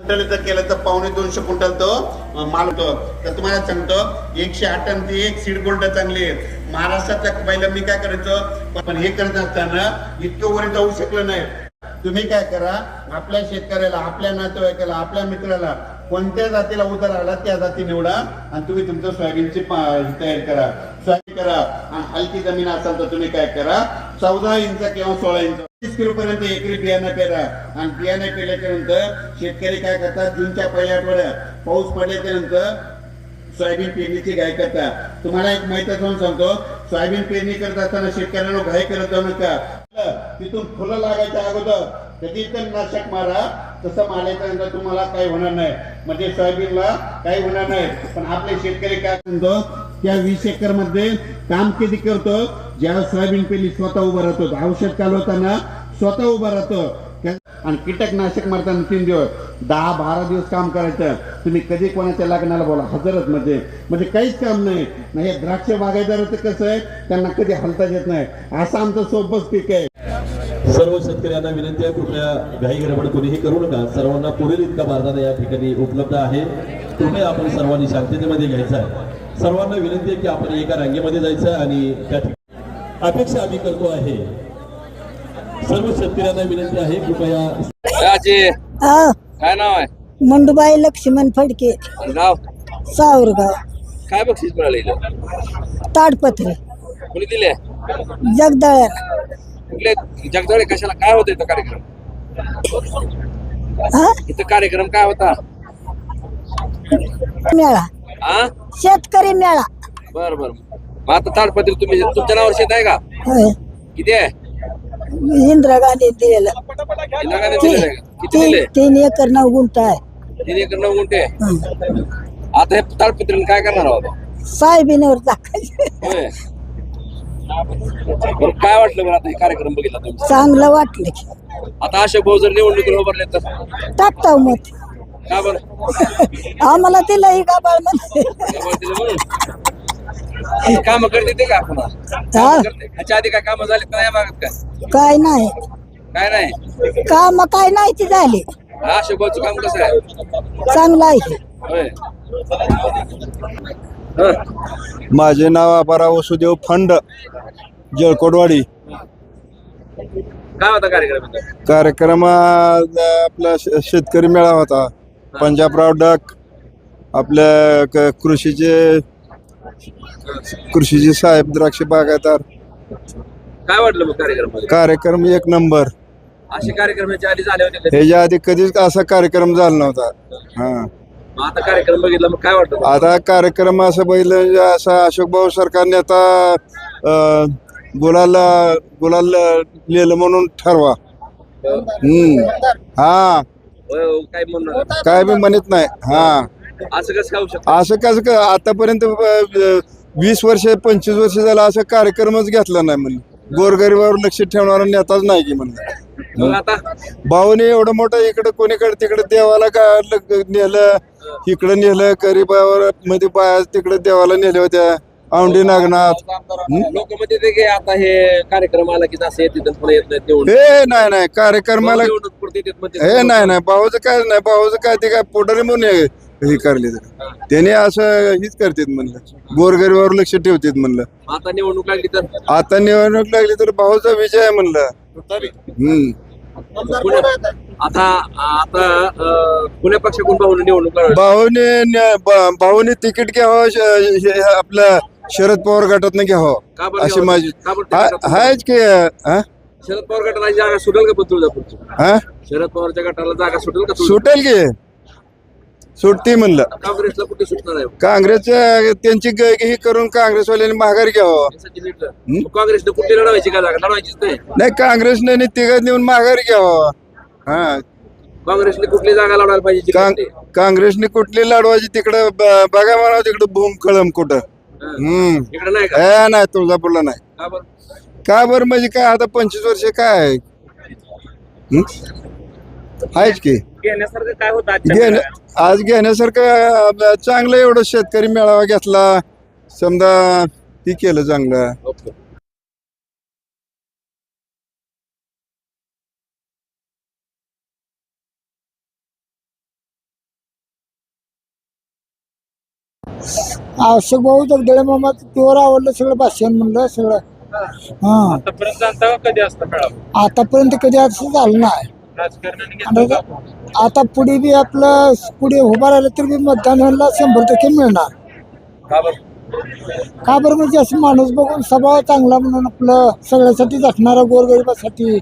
Quintal जर केलं तर पावणे दोनशे क्विंटल तो माल होतो. तर तुम्हाला सांगतो एकशे आठ टन ती एक सीड गोल्ड चांगली आहे महाराष्ट्राच्या पहिला मी काय करायचो पण- हे करत असताना इतकं वर जाऊ शकलं नाही. तुम्ही काय करा आपल्या शेतकऱ्याला आपल्या नातेवाईकाला आपल्या मित्राला कोणत्या जातीला उतार आला त्या जाती निवडा आणि तुम्ही तुमचं सोयाबीनची तयारी करा. सोयाबीन करा आणि हलकी जमीन असाल तर तुम्ही काय करा चौदा इंच किंवा सोळा इंच. तीस किलो पर्यंत एकरी बियाणं पेरा. आणि बियाणं पेरल्याच्या नंतर शेतकरी काय करतात? जूनच्या पहिल्या आठवड्यात पाऊस पडल्याच्या नंतर सोयाबीन पेरणीची घाई करता तुम्हाला एक माहिती जाऊन सांगतो. सोयाबीन पेरणी करत असताना शेतकऱ्यांना घाई करत जाऊ नका. तिथून फुलं लागायच्या अगोदर कधी तर नाशक मारा. तसं मारायच्या नंतर तुम्हाला काही होणार नाही. म्हणजे सोयाबीनला काही होणार नाही. पण आपले शेतकरी काय म्हणतो? त्या वीस एकरमध्ये काम किती करतो? ज्या सोयाबीन पेली स्वतः उभा राहतो. औषध चालवताना स्वतः उभा राहतो. आणि कीटकनाशक मारताना तीन दिवस दहा बारा दिवस काम करायचं. तुम्ही कधी कोणाच्या लग्नाला बोला हजरच मध्ये. म्हणजे काहीच काम नाही. नाही हे द्राक्ष बागायदाराचं कसं आहे? त्यांना कधी हलता येत नाही. असं आमचं सोबत पीक आहे. सर्व शेतकऱ्यांना विनंती आहे कृपया घाई गडबड कोणीही करू नका. सर्वांना पुढील इतका बारदाना या ठिकाणी उपलब्ध आहे. तुम्ही आपण सर्वांनी शांततेमध्ये घ्यायचा आहे. सर्वांना विनंती आहे की आपण एका रांगेमध्ये जायचं आणि त्या ठिकाणी अपेक्षा आम्ही करतो आहे. सर्व शेतकऱ्यांना विनंती आहे कृपया राजे हा. काय नाव आहे? मंडूबाई लक्ष्मण फडके. गाव सावरगाव. काय बक्षीस मिळालं ताडपत्री. कुणी दिले? जगदळ्याला कुठले? जगदळे कशाला? काय होतं इथं कार्यक्रम? हा? इथं कार्यक्रम काय होता? मेळा. हा? शेतकरी मेळा. बर बर. मग आता ताडपत्री तुम्ही तुमच्या नावावर शेत आहे का? होय. किती आहे? इंदिरा गांधी दिलेलं. इंदिरा गांधी दिलेलं आहे का? किती तीन दिले? तीन एकर नऊ गुंठ आहे. तीन एकर नऊ गुंठे हं. आता हे ताडपत्रीने काय करणार आहोत? साहेबीनेवर होय. बरं काय वाटलं बरं आता हे कार्यक्रम बघितला चांगलं वाटलं की. आता अशोक भाऊ जर निवडणुकीला उभारले तर? टाकताव मत का बरं आम्हाला ही म्हणते. त्यामुळे तिला म्हणून. काम करते ते का आपण हा. ह्याच्या आधी काय काम झाले नाही मागत काय? काय नाही. काय नाही? काम काय नाही ती झाली. हा शुभाचं काम कसं आहे? चांगलं आहे. होय. हं. माझे नाव अपारा वसुदेव फंड जळकोटवाडी. काय होता कार्यक्रम? कार्यक्रम आज आपला श- शेतकरी मेळा होता. पंजाबराव डक आपल्या क- कृषीचे कृषीचे साहेब द्राक्ष बागायतार काय वाटलं मग कार्यक्रम कार्यक्रम एक नंबर. असे कार्यक्रम ह्याच्या आधी झाले होते का? ह्याच्या आधी कधीच असा कार्यक्रम झाला नव्हता. हा. मग आता कार्यक्रम बघितला मग काय वाटतं आता कार्यक्रम असं बघितलं असा अशोकभाऊ सरकार नेता अं, गुलाल गुलाल लिहिलं म्हणून ठरवा. हम्म. हा. काय म्हणणार? काय बी म्हणत नाही. हा. असं कसं खाऊ शकतो? असं कसं क- आतापर्यंत अं, वीस वर्ष पंचवीस वर्ष झाला असं कार्यक्रमच घेतला नाही म्हणलं गोरगरिबावर लक्ष ठेवणारा नेताच नाही की म्हणलं मग आता? भाऊने एवढं मोठं इकडं कोणीकडे तिकडे देवाला का ल- नेलं? इकडं नेलं गरीबावर मध्ये बाया तिकडे देवाला नेल्या होत्या. औंढी नागनाथ. लोक म्हणते ते की आता हे कार्यक्रम आला की असं येते पुढे येत नाही तेवढं हे नाही नाही कार्यक्रमाला निवडणूक पुढे येतात म्हणते. हे नाही नाही भाऊचं काय नाही भाऊचं काय ते काय पुढारी म्हणून हे हे करले तर त्याने असं हीच करतात म्हणलं. गोरगरीबावर लक्ष ठेवतात म्हणलं. आता निवडणूक लागली तर? आता निवडणूक लागली तर भाऊचा विजय आहे म्हणलं. हम्म. पुण्या- आता? आता अं, पुण्या पक्षाकडून पाहून निवडणूक. भाऊने न- ब- भाऊने तिकीट घ्यावं श- हे आपलं शरद पवार गटातनं घ्यावं का बरं अशी घ्यावं? माझी का बरं हा- त्या? हायच की हा? शरद पवार गटाला जागा सुटेल का पण तुळजापूरची हा? शरद पवारच्या गटाला जागा सुटेल का? सुटेल की सुटती म्हणलं काँग्रेसला कुठे सुटणार आहे काँग्रेस त्यांची ग- ही करून काँग्रेसवाल्यांनी माघार घ्यावं नीट मग काँग्रेसने कुठे लढवायची का जागा लढवायचीच नाही नाही काँग्रेसने तिघत नेऊन माघार घ्यावं हा काँग्रेसने कुठली जागा लढवायला पाहिजे? काँग्रेसने कुठली लढवायची तिकडं ब- बघा म्हणा तिकडं भूम कळम कुठं हं. हम्म. इकडे नाही का? नाही तुळजापूरला नाही. का बरं? का बरं? म्हणजे काय आता पंचवीस वर्ष काय आहे? हं? आहेच की. घेण्यासारखं काय होतं घेण आज घेण्यासारखं चांगलं एवढं शेतकरी मेळावा घेतला. समजा ती केलं चांगलं. ओके. अशोक भाऊ जगदळे मामा प्युअर आवडलं सगळं भाषण म्हणलं सगळं. हा. आतापर्यंत कधी असतं मेळावा? आतापर्यंत कधी असं झालं नाही. घेतलं? आता पुढे बी आपलं पुढे उभा राहिलं तर बी मतदानाला शंभर टक्के मिळणार. का बरं? का बरं म्हणजे असं माणूस बघून स्वभाव चांगला म्हणून आपलं सगळ्यासाठी झटणारा गोरगरिबासाठी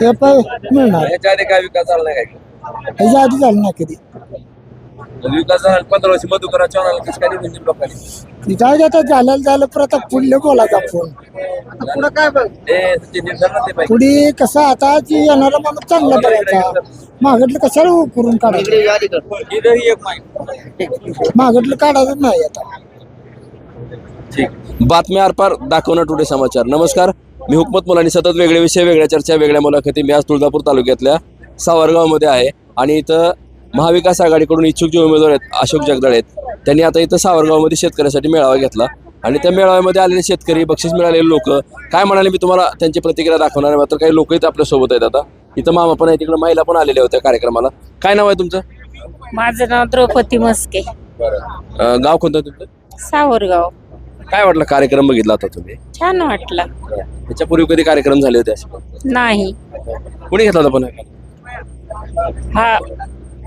ते पण मिळणार. याच्या आधी काय विकास झाला नाही काय? ह्याच्या आधी झालं नाही कधी. विकास झाला पंधरा वर्ष मधुकरा चव्हाणाला कसं काय निवडून दिलं लोकांनी? जाऊ आता झालेलं झालं परत आता पुढले बोलायचा फोन. पुढं काय बघ? ए, ते निर्धार नसते पाहिजे. पुढे कसं आता जी येणारा माणूस चांगला बघायचा. मागटलं कशाला करून काढायचं? इथंही एक माहिती मागटलं काढायचं नाही आता. ठीक. बातम्या आरपार दाखवणार टुडे समाचार. नमस्कार. मी हुकमत मुलांनी सतत वेगळे विषय वेगळ्या चर्चा वेगळ्या मुलाखती मी आज तुळजापूर तालुक्यातल्या सावरगावमध्ये आहे. आणि इथं महाविकास आघाडीकडून इच्छुक जे उमेदवार आहेत अशोक जगदाळे आहेत त्यांनी आता इथं सावरगावमध्ये शेतकऱ्यासाठी मेळावा घेतला. आणि त्या मेळाव्यामध्ये आलेले शेतकरी बक्षीस मिळालेले लोक काय म्हणाले मी तुम्हाला त्यांची प्रतिक्रिया दाखवणार आहे मात्र काही लोक इथं आपल्यासोबत आहेत आता. इथं मामा पण आहे तिकडे महिला पण आलेल्या होत्या कार्यक्रमाला. काय नाव आहे तुमचं? माझं नाव द्रौपदी मस्के गाव कोणतं तुमचं? सावरगाव. काय वाटलं कार्यक्रम बघितला आता तुम्ही? छान वाटलं. त्याच्यापूर्वी कधी कार्यक्रम झाले होते असे? नाही. कोणी घेतला होता पण हा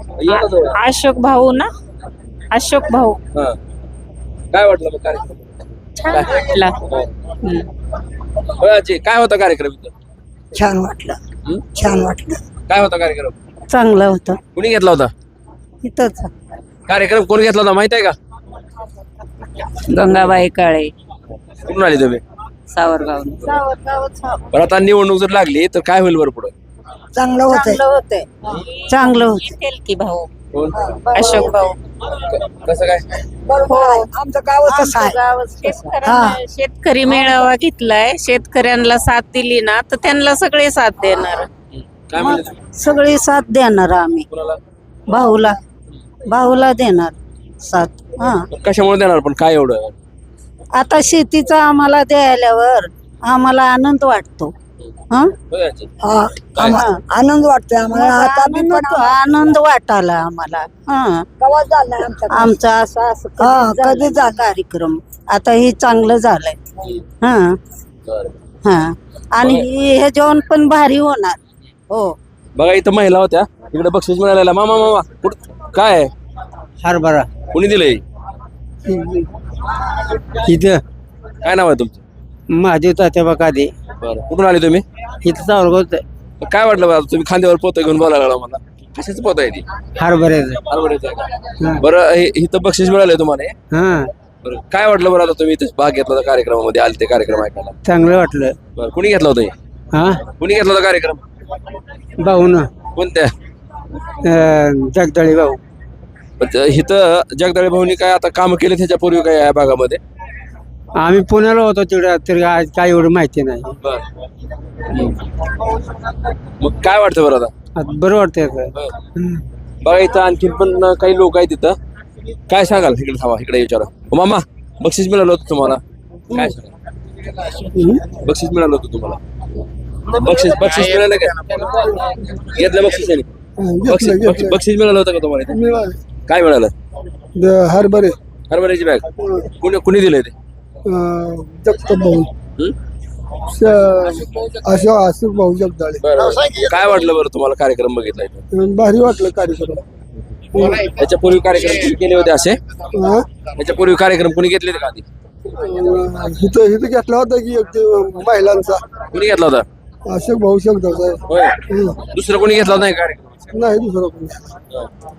अशोक भाऊ ना? अशोक भाऊ. हा. काय वाटलं मग कार्यक्रम? छान वाटला. हम्म. होय आजी, काय होता कार्यक्रम इथं? छान वाटलं. हं? छान वाटलं. काय होता कार्यक्रम? चांगलं होतं. कुणी घेतला होता? इथंच. कार्यक्रम कोण घेतला होता माहीत आहे का? गंगाबाई काळे. कुठून आले तुम्ही? सावरगाव. पण आता निवडणूक जर लागली तर काय होईल बरं पुढं? चांगलं होतंय. चांगलं होतं येतील की भाऊ. कोण? अशोक भाऊ. कसं काय? आमचं गावच तसं आहे. शेतकऱ्यांना- शेतकरी मेळावा घेतलाय. शेतकऱ्यांना साथ दिली ना तर त्यांना सगळे साथ देणार. काय म्हणले तुम्ही? सगळी साथ देणार आम्ही. कुणाला? भाऊला. भाऊला देणार साथ. हा. कशामुळे देणार? पण काय एवढं? आता शेतीचा आम्हाला द्यायल्यावर आम्हाला आनंद वाटतो. हा? आनंद वाटतोय आम्हाला. आता आनंद आनंद वाटाला आम्हाला. हा. आमचा असा असं कधी जा कार्यक्रम. आता हे चांगलं झालंय. हा. हा. आणि हे- हे जेवण पण भारी होणार. हो. बघा इथं महिला होत्या. इकडे बक्षीस मिळालेला मामा मामा कुठ काय? आहे? हरभरा. कुणी दिलंय? इथं. काय नाव आहे तुमचं? महादेव तात्या बकादे बरं. कुठून आले तुम्ही? इथं सावरगाव काय वाटलं बरं तुम्ही खांद्यावर पोतं घेऊन बोलायला लागला मला? कशाच पोत आहे ती? हरभऱ्याचं. हरभऱ्याचं आहे का? बरं हे इथं बक्षीस मिळालंय तुम्हाला? हा. बरं काय वाटलं बरं आता तुम्ही इथे भाग घेतला होता कार्यक्रमामध्ये आले ते कार्यक्रम ऐकायला? चांगलं वाटलं. बरं कुणी घेतला होता हे? हा? कुणी घेतला होता कार्यक्रम? भाऊ ना कोणत्या जगदळे भाऊ. पण ते- इथं जगदाळे भाऊनी काय आता काम केले त्याच्यापूर्वी काय या भागामध्ये? आम्ही पुण्याला होतो तिकडे तर आज काय एवढं माहिती नाही. मग काय वाटतं बरं आता? आता बरं वाटतंय आता. बरं. बघा इथं आणखीन पण काही लोक आहेत तिथं. काय सांगाल इकडे थांबा इकडे विचारा. ओ मामा बक्षीस मिळालं होतं तुम्हाला. काय सांगाल? बक्षीस मिळालं होतं तुम्हाला. बक्षीस बक्षीस मिळालं का घेतलं बक्षीस यांनी? बक्षीस बक्षीस- बक्षीस मिळालं होतं का तुम्हाला इथं? काय मिळालं? हरभरे. हरभऱ्याची बॅग. कुणी कुणी दिलंय ते? जगताप भाऊ. हं? अशोक अशोक भाऊ जगदाळे. बरं काय वाटलं बरं तुम्हाला कार्यक्रम बघितला इथं भारी वाटलं कार्यक्रम. त्याच्यापूर्वी कार्यक्रम कुणी केले होते असे? हा? त्याच्यापूर्वी कार्यक्रम कुणी घेतले होते का आधी? अं, इथं इथं घेतला होता की एक ते महिलांचा. कुणी घेतला होता? अशोक भाऊ होय. दुसरं कोणी घेतला नाही कार्यक्रम? नाही दुसरं कोणी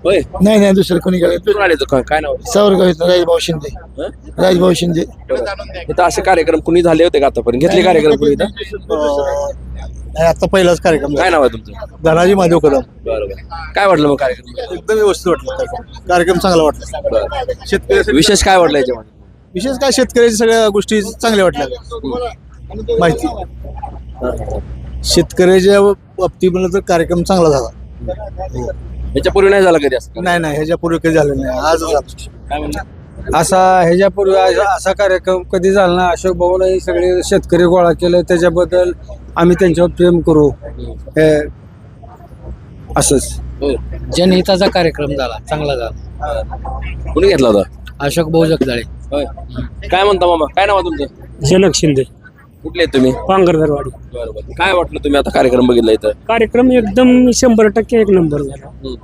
होय? नाही नाही दुसरं कोणी गेलं. कुठून आले काय नाव सावरगाव इथं राजभाऊ शिंदे. हं? राजभाऊ शिंदे. इथं असे कार्यक्रम कुणी झाले होते का आतापर्यंत? घेतले कार्यक्रम कुणी इथं? नाही, पहिलाच कार्यक्रम काय नाव आहे तुमचं? धनाजी महादेव कदम. बरोबर. काय वाटलं मग कार्यक्रम? एकदम व्यवस्थित वाटलं कार्यक्रम. चांगला वाटला. बरं. शेतकरी विशेष काय वाटलं याच्यामध्ये? विशेष काय शेतकऱ्याच्या सगळ्या गोष्टी चांगल्या वाटल्या. माहिती. शेतकऱ्याच्या बाबतीत म्हणलं तर कार्यक्रम चांगला झाला. याच्यापूर्वी नाही झाला कधी असं? नाही नाही ह्याच्यापूर्वी कधी झालं नाही. आजच झालं. काय म्हणलं? असा ह्याच्यापूर्वी असा असा कार्यक्रम कधी झाला ना अशोक भाऊला हे सगळे शेतकरी गोळा केले. त्याच्याबद्दल आम्ही त्यांच्यावर प्रेम करू. हे असंच. होय. जनहिताचा कार्यक्रम झाला. चांगला झाला. कुणी घेतला होता? अशोक भाऊ जगदाळे. होय. काय म्हणता मामा? काय नाव आहे तुमचं? जनक शिंदे. कुठले तुम्ही? पांगरदरवाडी बरोबर. काय वाटलं तुम्ही आता कार्यक्रम बघितला इथं? कार्यक्रम एकदम शंभर टक्के एक नंबर झाला.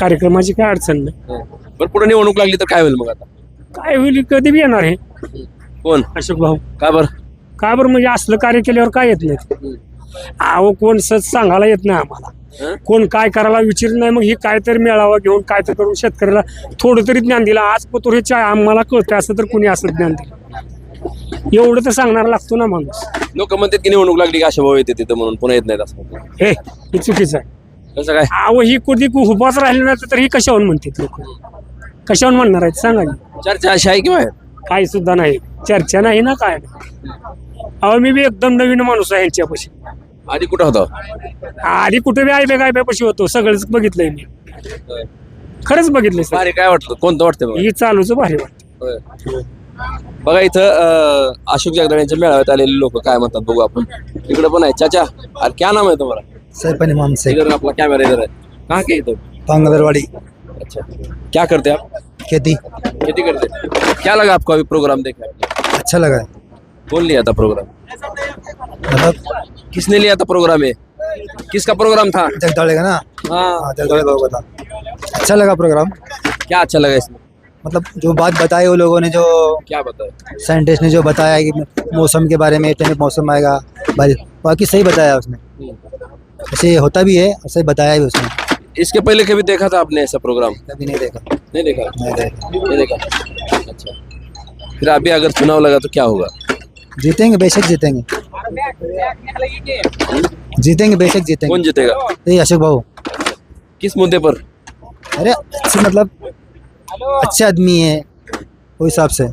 कार्यक्रमाची काय अडचण नाही. बरं पुढे निवडणूक लागली तर काय होईल मग आता? काय होईल कधी बी येणार आहे. कोण? अशोक भाऊ. का बरं? का बरं? म्हणजे असलं कार्य केल्यावर काय येत नाही. अहो कोण सच सांगायला येत नाही आम्हाला. हं? कोण काय करायला विचार नाही मग ही काय तर मेळावा घेऊन काय तर करून शेतकऱ्याला थोडं तरी ज्ञान दिलं. आज पतोर हे चा- आम्हाला कळतं असं तर कुणी असं ज्ञान दिलं. एवढं तर सांगणार लागतो ना माणूस. लोक म्हणतात की निवडणूक लागली की अशा भाऊ येते तिथं म्हणून पुन्हा येत नाहीत असं. म्हणतात. हे हे चुकीचं आहे. कसं काय? अहो ही कधी उभाच राहिली नाही तर ही कशावर म्हणतात लोक? कशावर म्हणणार आहेत? सांगा की. चर्चा अशी आहे की बाहेर? काही सुद्धा नाही. चर्चा नाही ना काय नाही. अहो मी बी एकदम नवीन माणूस आहे यांच्यापाशी आधी कुठं होता? आधी कुठे बी आयबे गायब्यापाशी होतो. सगळंच बघितलंय मी. खरंच बघितलंय सर भारी काय वाटलं? कोणतं वाटतं ही चालूच भारी वाटत. बघा इथं अं, अशोक जगदाळे यांच्या मेळाव्यात आलेले लोक काय म्हणतात बघू आपण. इकडे पण आहे. चाचा अरे क्या नाम है तुम्हारा सैपन इमाम से इधर अपना कैमरा इधर है कहाँ के इधर पांगरदरवाड़ी अच्छा. क्या करते आप? खेती. खेती करते. क्या लगा आपको अभी प्रोग्राम देखा अच्छा लगा कौन लिया था प्रोग्राम मतलब? किसने लिया था प्रोग्राम ये? किसका प्रोग्राम था? जगदाळे का ना? हाँ। जगदाळे भाऊ का था. अच्छा लगा प्रोग्राम क्या अच्छा लगा इसमें? मतलब जो बात बताई वो लोगों ने जो क्या बताया? साइंटिस्ट ने जो बताया कि मौसम के बारे में इतने मौसम आएगा बारिश बाकी सही बताया उसने। ऐसे होता भी है सही बताया भी उसने। इसके पहले कभी देखा था आपने ऐसा प्रोग्राम कभी नहीं देखा। नहीं देखा? नहीं देखा। नहीं देखा? अच्छा। फिर अभी अगर चुनाव लगा तो क्या होगा? जीतेंगे बेशक जीतेंगे। जीतेंगे बेशक जीतेंगे। कौन जीतेगा? यही अशोक भाऊ। किस मुद्दे पर? अरे मतलब अच्छे आदमी है वो हिसाब से।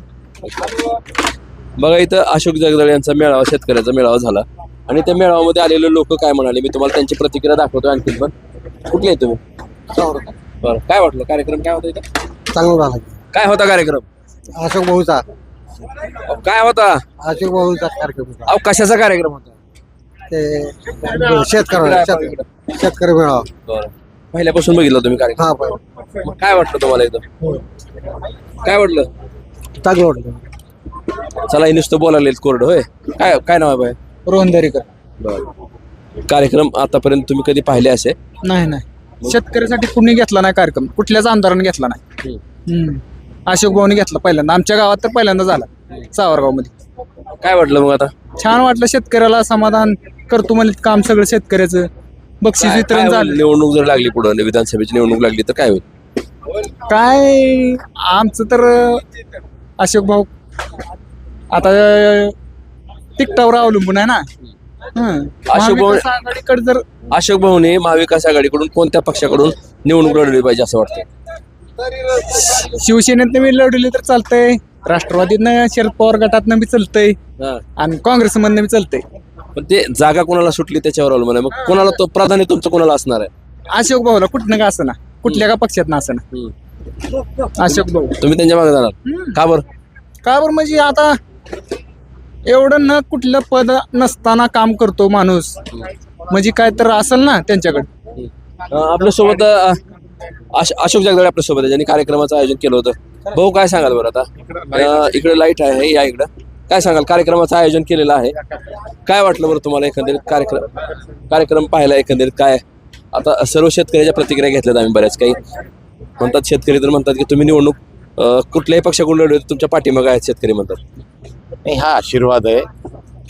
बघा इथं अशोक जगदाळे यांचा मेळावा शेतकऱ्याचा मेळावा झाला. आणि त्या मेळाव्यामध्ये आलेले लोक काय म्हणाले? मी तुम्हाला त्यांची प्रतिक्रिया दाखवतो आणखी पण. कुठले आहे तुम्ही? बरं काय वाटलं? कार्यक्रम काय होता इथं? चांगला झाला काय होता कार्यक्रम? अशोक भाऊचा. अहो, काय होता? अशोक भाऊचा कार्यक्रम होता. अहो कशाचा कार्यक्रम होता? ते शेतकरी शेतकरी मेळावा. बरं. पहिल्यापासून बघितलं तुम्ही कार्यक्रम. हा पण मग काय वाटलं तुम्हाला इथं काय वाटलं? चांगलं वाटलं. चला हे नुसतं बोलायला कोरड होय? काय काय नाव आहे बाय रोहन दरेकर. बरं. कार्यक्रम आतापर्यंत तुम्ही कधी पाहिले असे? नाही नाही. शेतकऱ्यासाठी कुणी घेतला नाही कार्यक्रम. कुठल्याच आमदाराने घेतला नाही. हम्म. अशोक भाऊनी घेतला पहिल्यांदा. आमच्या गावात तर पहिल्यांदा झाला सावरगावमध्ये काय वाटलं मग आता? छान वाटलं शेतकऱ्याला समाधान करतो म्हणजे काम सगळं शेतकऱ्याचं. बक्षीस काय- काय वितरण होईल? झालं निवडणूक जर लागली पुढे विधानसभेची निवडणूक लागली तर काय होईल? काय आमचं तर अशोक भाऊ आता तिकटावर अवलंबून आहे ना. हं. अशोक भाऊ- महाविकास आघाडीकडे जर अशोक भाऊने महाविकास आघाडीकडून कोणत्या पक्षाकडून निवडणूक लढवली पाहिजे असं वाटतं शिवसेनेतनं बी लढवली तर चालतंय. राष्ट्रवादीतनं शरद पवार गटातनं बी चालतंय. आणि काँग्रेसमधनं बी चालतंय. पण ते जागा कोणाला सुटली त्याच्यावर अवलंबून आहे. मग कोणाला तो प्राधान्य तुमचं कोणाला असणार आहे? अशोक भाऊला कुठनं का असं ना कुठल्या का पक्षात ना असं ना अशोक भाऊ. तुम्ही त्यांच्या मागे जाणार. का बरं? का बरं? म्हणजे आता एवढं न कुठलं पद नसताना काम करतो माणूस. म्हणजे काय तर असेल ना त्यांच्याकडे. अं, अश- अशोक जगदाळे आपल्यासोबत आहे. ज्यांनी कार्यक्रमाचं आयोजन केलं होतं. भाऊ काय सांगाल बरं आता? अं, इकडे लाइट आहे या इकडं. काय सांगाल? कार्यक्रमाचं आयोजन केलेलं आहे. काय वाटलं बरं तुम्हाला एकंदरीत कार्यक्रम? कार्यक्रम पाहायला एकंदरीत काय? आता सर्व शेतकऱ्याच्या प्रतिक्रिया घेतल्यात आम्ही बऱ्याच काही. म्हणतात शेतकरी तर म्हणतात की तुम्ही निवडणूक कुठल्याही पक्षाकडून लढवली तुमच्या पाठीमागे आहेत शेतकरी म्हणतात. नाही हा आशीर्वाद आहे.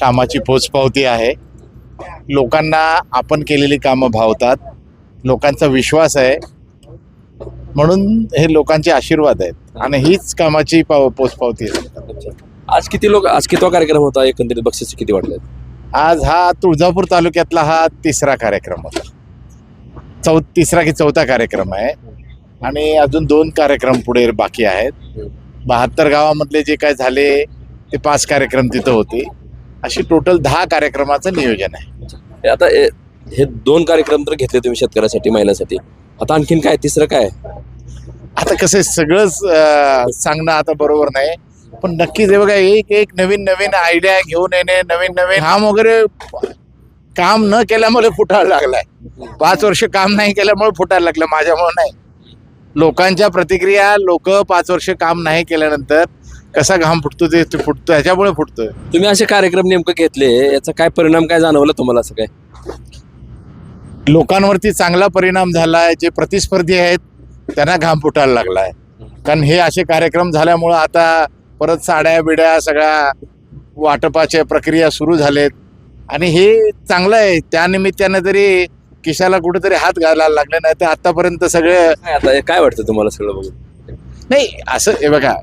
कामाची पोचपावती आहे. लोकांना आपण केलेली कामं भावतात. लोकांचा विश्वास आहे. म्हणून हे लोकांचे आशीर्वाद आहेत. आणि हीच कामाची पाव पोचपावती आहे. आज किती लोक आज कितवा कार्यक्रम होता? एकंदरीत बक्षीस किती वाटले आज हा तुळजापूर तालुक्यातला हा तिसरा कार्यक्रम होता. चौ तिसरा की चौथा कार्यक्रम आहे. आणि अजून दोन कार्यक्रम पुढे बाकी आहेत. बहात्तर गावामधले जे काय झाले ते पाच कार्यक्रम तिथं होते. अशी टोटल दहा कार्यक्रमाचं नियोजन आहे. हे आता हे हे दोन कार्यक्रम तर घेतले तुम्ही शेतकऱ्यासाठी महिलांसाठी. आता आणखीन काय? तिसरं काय? आता कसं आहे, सगळंच अं, सांगणं आता बरोबर नाही. पण नक्कीच हे बघा एक एक नवीन नवीन आयडिया घेऊन येणे नवीन नवीन काम वगैरे काम न केल्यामुळे फुटायला लागलाय. पाच वर्ष काम नाही केल्यामुळे फुटायला लागलं माझ्यामुळे नाही. लोकांच्या प्रतिक्रिया लोक पाच वर्ष काम नाही केल्यानंतर कसा घाम फुटतो ते फुटतो ह्याच्यामुळे फुटतोय. तुम्ही असे कार्यक्रम नेमकं घेतले याचा काय परिणाम काय जाणवला तुम्हाला असं काय? लोकांवरती चांगला परिणाम झालाय जे प्रतिस्पर्धी आहेत त्यांना घाम फुटायला लागलाय. कारण हे असे कार्यक्रम झाल्यामुळं आता परत साड्या बिड्या सगळ्या वाटपाच्या प्रक्रिया सुरू झालेत. आणि हे चांगलं आहे. त्यानिमित्तानं तरी किशाला कुठेतरी हात घालायला लागले नाही तर आतापर्यंत सगळे आता काय वाटतं तुम्हाला सगळं बघून? नाही असं हे बघा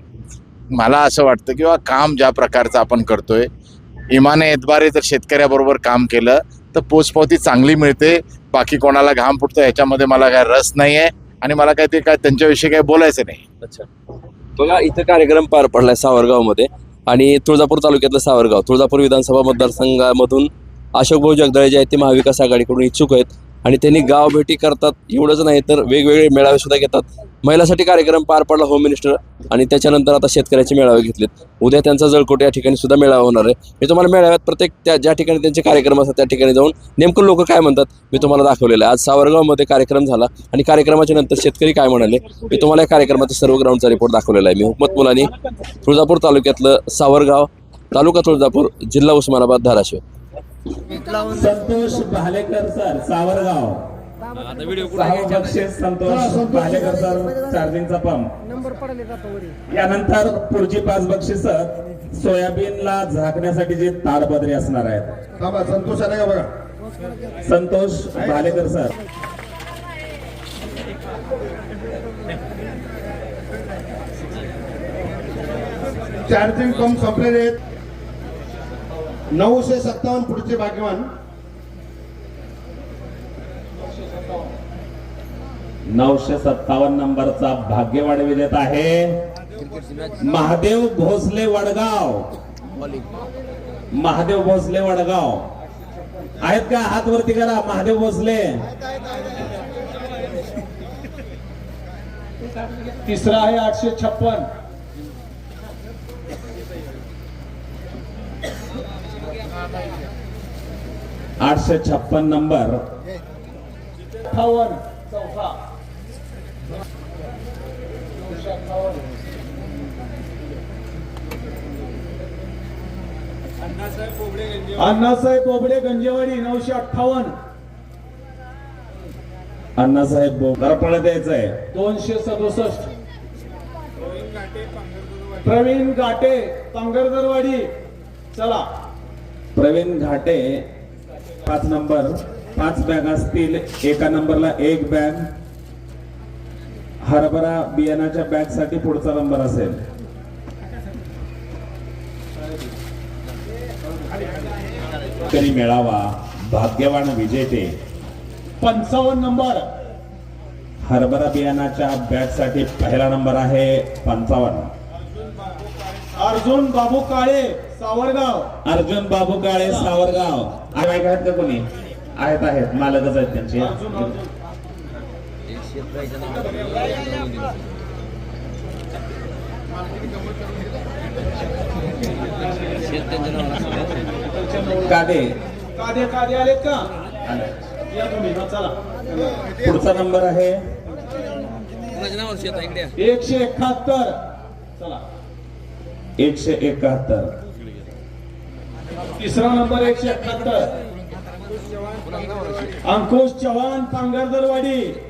मला असं वाटतं किंवा काम ज्या प्रकारचं आपण करतोय इमाने एतबारे जर शेतकऱ्याबरोबर काम केलं तर पोचपावती चांगली मिळते. बाकी कोणाला घाम फुटतो ह्याच्यामध्ये मला काय रस नाही आहे आणि मला काय ते काय त्यांच्याविषयी काय बोलायचं नाही. अच्छा. बघा इथं कार्यक्रम पार पडलाय सावरगावमध्ये आणि तुळजापूर तालुक्यातलं सावरगाव. तुळजापूर विधानसभा मतदारसंघामधून अशोक भाऊ जगदळे जे आहेत ते महाविकास आघाडीकडून इच्छुक आहेत. आणि त्यांनी गाव भेटी करतात एवढंच नाही तर वेगवेगळे मेळावे सुद्धा घेतात. महिलासाठी कार्यक्रम पार पडला होम मिनिस्टर आणि त्याच्यानंतर आता शेतकऱ्याचे मेळावे घेतलेत. उद्या त्यांचा जळकोट या ठिकाणी सुद्धा मेळावा होणार आहे. मी तुम्हाला मेळाव्यात प्रत्येक त्या ज्या ठिकाणी त्यांचे कार्यक्रम असतात त्या ठिकाणी जाऊन नेमकं लोक काय म्हणतात मी तुम्हाला दाखवलेलं आहे. आज सावरगावमध्ये कार्यक्रम झाला आणि कार्यक्रमाच्या नंतर शेतकरी काय म्हणाले मी तुम्हाला या कार्यक्रमाचा सर्व ग्राउंडचा रिपोर्ट दाखवलेला आहे. मी हुकमत मुलानी तुळजापूर तालुक्यातलं सावरगाव तालुका तुळजापूर जिल्हा उस्मानाबाद धाराशिव. संतोष भालेकर सर सावरगाव. सहा बक्षीस संतोष भालेकर सर चार्जिंगचा पंप. यानंतर पुढची पाच बक्षीस सोयाबीनला झाकण्यासाठी जे ताडपदरी असणार आहेत. बाबा संतोष आला का बघा? Santosh Bhalekar sir. Charging pump संपलेले आहेत. नऊशे सत्तावन्न पुढचे भाग्यवान. नऊशे सत्तावन्न नंबरचा भाग्यवाड विजेता आहे. महादेव भोसले वडगाव. महादेव भोसले वडगाव. आहेत का? हात वरती करा. महादेव भोसले. तिसरा आहे आठशे छप्पन. आठशे छप्पन नंबर. अठ्ठावन्न चौथा. अण्णासाहेब बोबडे गंजेवाडी नऊशे अठ्ठावन्न. अण्णासाहेब बो- जरा पळत आहे दोनशे सदुसष्ट. प्रवीण घाटे पांगरदरवाडी. चला. प्रवीण घाटे पाच नंबर. पाच बॅग असतील. एका नंबरला एक बॅग. हरभरा बियाणाच्या बॅगसाठी पुढचा नंबर असेल. तरी मेळावा? भाग्यवान विजेते. पंचावन्न नंबर. हरभरा बियाणाच्या बॅगसाठी पहिला नंबर आहे पंचावन्न. अर्जुन बाबू काळे सावरगाव. अर्जुन बाबू काळे सावरगाव. आहे आहेत का कोणी? आहेत आहेत. मालकच आहेत त्यांचे. कादे. कादे कादे आलेत का? या तुम्ही चला. पुढचा नंबर आहे. एकशे एकाहत्तर. चला. एकशे एकाहत्तर. तिसरा नंबर एकशे एकाहत्तर. अंकुश चव्हाण पांगरदरवाडी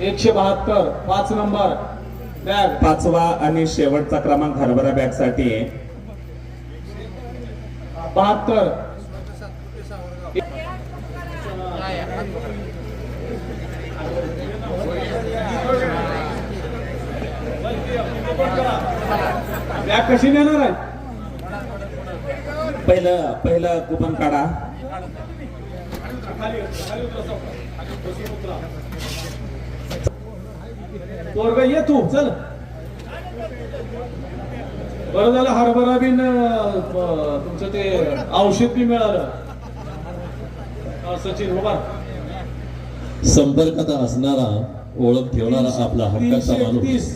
एकशे बहात्तर पाच नंबर बॅग. पाचवा आणि शेवटचा क्रमांक हरभरा बॅगसाठी. बहात्तर. बॅग कशी नेणार आहे? पहिलं पहिलं कुपन काढा. पोरग ये तू चल. बरं झालं हरभरा बिन तुमचं ते औषध बी मिळालं. सचिन हो संपर्कात असणारा ओळख ठेवणारा आपला हक्काचा माणूस.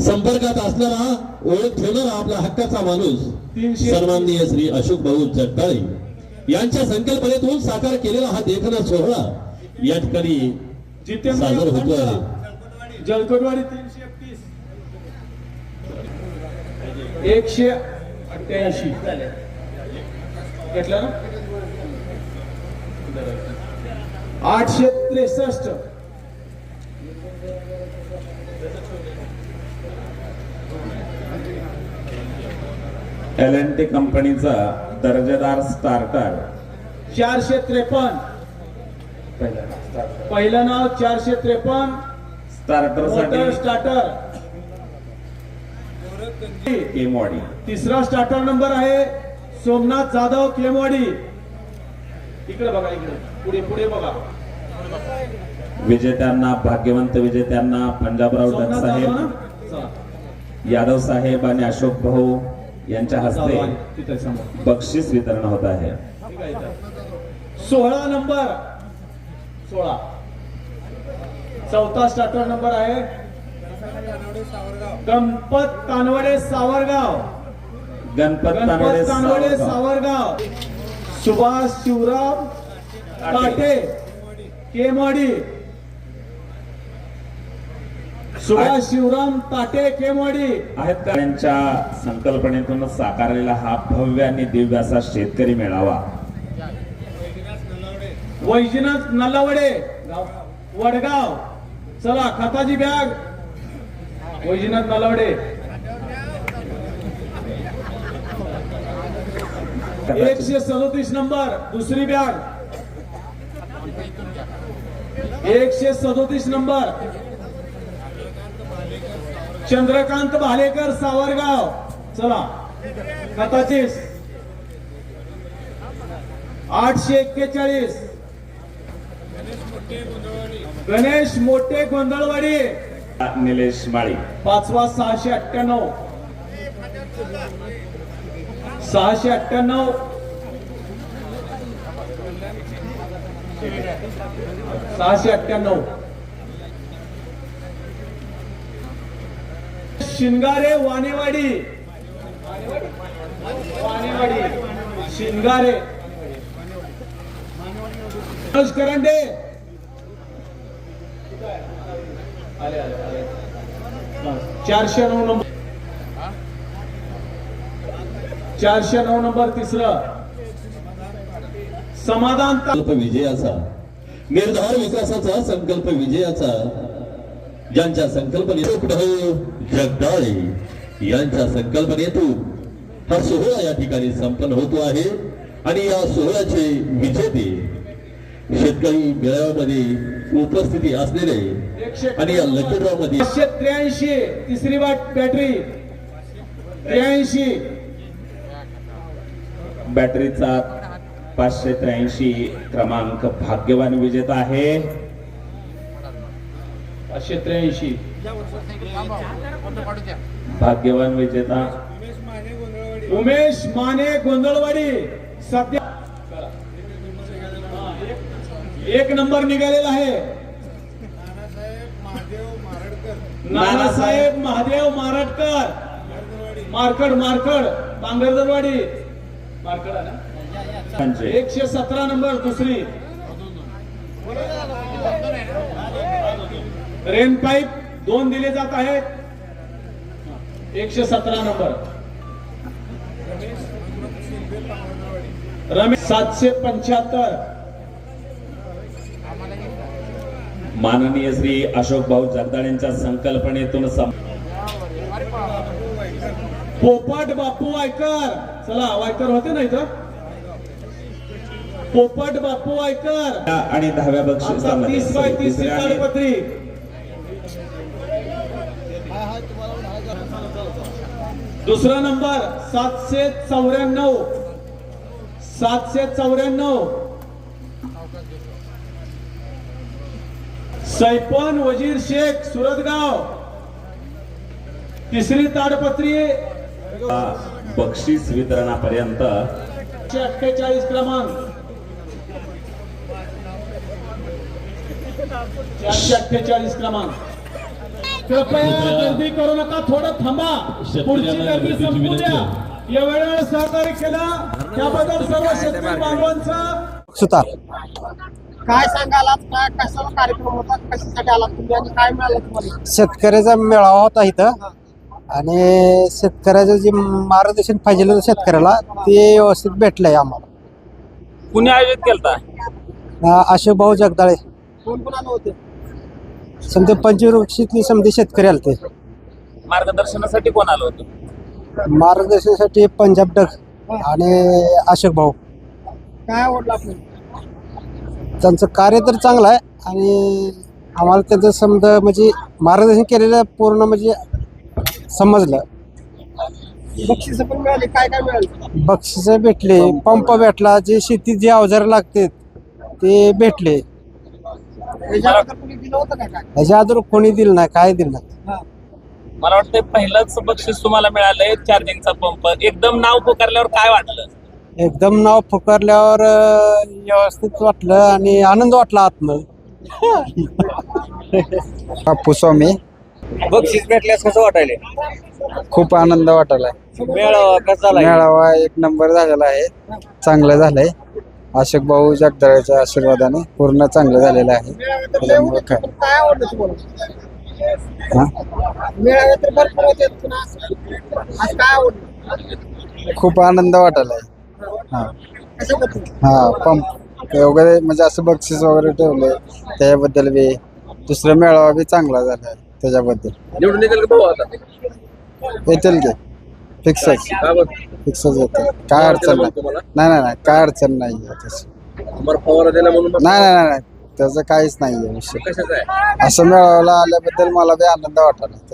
संपर्कात असणारा ओळख ठेवणारा आपला हक्काचा माणूस सन्माननीय श्री अशोक भाऊ जगदाळे यांच्या संकल्पनेतून साकार केलेला हा देखणा सोहळा या ठिकाणी सादर होतो आहे जलकोटवाडी तीनशे एकतीस. एकशे अठ्ठ्याऐंशी. घेतलं आठशे त्रेसष्ट. एल एन टी कंपनीचा दर्जेदार स्टार्टर चारशे त्रेपन्न. पहिलं नाव चारशे त्रेपन्न. स्टार्टरसाठी स्टार्टर केमवाडी. तिसरा स्टार्टर नंबर आहे सोमनाथ जाधव केमवाडी. इकडे बघा इकडे. पुढे पुढे बघा. विजेत्यांना भाग्यवंत विजेत्यांना पंजाबराव साहेब. यादव साहेब आणि अशोक भाऊ. यांच्या हस्ते बक्षीस वितरण होत आहे. सोळा नंबर. सोळा. चौथा स्टार्टर नंबर आहे. गणपत कानवडे सावरगाव. गणपत कानवडे सावरगाव. सावरगाव. सुभाष शिवराम काटे. केमवाडी. सुभाष शिवराम ताटे केमवाडी. आहेत का यांच्या संकल्पनेतून साकारलेला हा भव्य आणि दिव्य असा शेतकरी मेळावा. वैजनाथ नलावडे वडगाव. चला खताची बॅग. वैजनाथ नलावडे. एकशे सदोतीस नंबर दुसरी बॅग. एकशे सदोतीस नंबर. चंद्रकांत भालेकर सावरगाव. चला. खताचीस आठशे एक्केचाळीस. गणेश मोठे गोंधळवाडी. निलेश माळी. पाचवा सहाशे अठ्ठ्याण्णव. सहाशे अठ्ठ्याण्णव. सहाशे अठ्ठ्याण्णव. शिंगारे वानेवाडी वानेवाडी शिंगारे. मनोज करंडे. चारशे नऊ नंबर. चारशे नऊ नंबर तिसरं. समाधान. विजयाचा. निर्धार विकासाचा संकल्प विजयाचा. यांच्या संकल्पनेतून हो. जगदाळे यांच्या संकल्पनेतून हा सोहळा या ठिकाणी संपन्न होतो आहे. आणि या सोहळ्याचे विजेते शेतकरी मेळाव्यामध्ये उपस्थिती असलेले आणि या लकी ड्रॉ पाचशे त्र्याऐंशी तिसरी वाट बॅटरी. त्र्याऐंशी. बॅटरीचा पाचशे त्र्याऐंशी क्रमांक भाग्यवान विजेता आहे. पाचशे त्र्याऐंशी. भाग्यवान विजेता. उमेश माने गोंधळवाडी. सध्या एक नंबर निघालेला आहे. नानासाहेब महादेव मारटकर. मारकड मारकड. पांगरदरवाडी मारकड एकशे सतरा नंबर दुसरी. रेन पाईप दोन दिले जात आहेत. एकशे सतरा नंबर. रमेश सातशे पंच्याहत्तर. माननीय श्री अशोक भाऊ जगदाळ यांच्या संकल्पनेतून पोपट बापू वायकर चला वायकर होते ना इथं? पोपट बापू वायकर आणि दहाव्या बक्षिसामध्ये तीस बाय तीस ताडपत्री दुसरा नंबर सातशे चौऱ्याण्णव. सातशे चौऱ्याण्णव. सैपन वजीर शेख सुरतगाव. तिसरी ताडपत्री. बक्षीस वितरणापर्यंत. अठ्ठेचाळीस क्रमांक. चारशे अठ्ठेचाळीस क्रमांक. कृपया गर्दी करू नका थोडं थांबा. शेतकऱ्यांना गर्दीची विनंती आहे. या वेळेवर सहकार्य केलं. त्याबद्दल सर्व शेतकरी बांधवांचं सुतार काय सांगाल आज काय कशाला कार्यक्रम होता? कशासाठी आला तुम्ही? आणि काय मिळालं तुम्हाला? शेतकऱ्याचा मेळावा होता इथं. आणि शेतकऱ्याचं जे मार्गदर्शन पाहिजे होतं शेतकऱ्याला ते व्यवस्थित भेटलंय आम्हाला. कुणी आयोजित केलता? अशोक भाऊ जगदाळे. कोण कोण आलं होते? समजा पंचवृक्षीतली समजे शेतकरी आले ते मार्गदर्शनासाठी कोण आलं होतं? मार्गदर्शनासाठी पंजाब डग आणि अशोक भाऊ. काय आवडलं आपल्याला? त्यांचं कार्य तर चांगलं आहे आणि आम्हाला त्यांचं समजा म्हणजे मार्गदर्शन केलेलं पूर्ण म्हणजे समजलं. बक्षीस पण मिळाली काय काय मिळालं? बक्षीस भेटले पंप भेटला जे शेतीत जे अवजार लागते ते भेटले. कोणी दिलं होतं का काय? ह्याच्या अगोदर कोणी दिलं नाही काय दिलं नाही. मला वाटतं पहिलंच बक्षीस तुम्हाला मिळालंय चार्जिंगचा पंप एकदम नाव पुकारल्यावर काय वाटलं? एकदम नाव फुकारल्यावर अं, व्यवस्थित वाटलं आणि आनंद वाटला आत्म बापू स्वामी. बक्षीस भेटल्यास कसं वाटायले खूप आनंद वाटायला मेळावा कसा झाला मेळावा एक नंबर झालेला आहे. चांगलं झालंय. अशोक भाऊ जगदाळ्याच्या आशीर्वादाने पूर्ण चांगलं झालेलं आहे. त्याच्यामुळे काय? पण काय आवडलं तुम्हाला? हा? मिळाले तर भरपूर होते पुन्हा आज काय आवडलं? खूप आनंद वाटायला हा. कशाबद्दल? हा पंप वगैरे म्हणजे असं बक्षीस वगैरे ठेवले त्याच्याबद्दल बी. दुसरा मेळावा बी चांगला झाला त्याच्याबद्दल. निवडून येतील का भाऊ आता? येतील की. फिक्सच का फिक्सच येतील काय अडचण नाही. तुम्हाला? नाही नाही नाही. काय अडचण नाही आहे दिला म्हणून नाही नाही नाही, नाही. त्याचं काहीच नाही आहे. विषय कशाचं आहे? असं मेळाव्याला आल्याबद्दल मला बी आनंद वाटला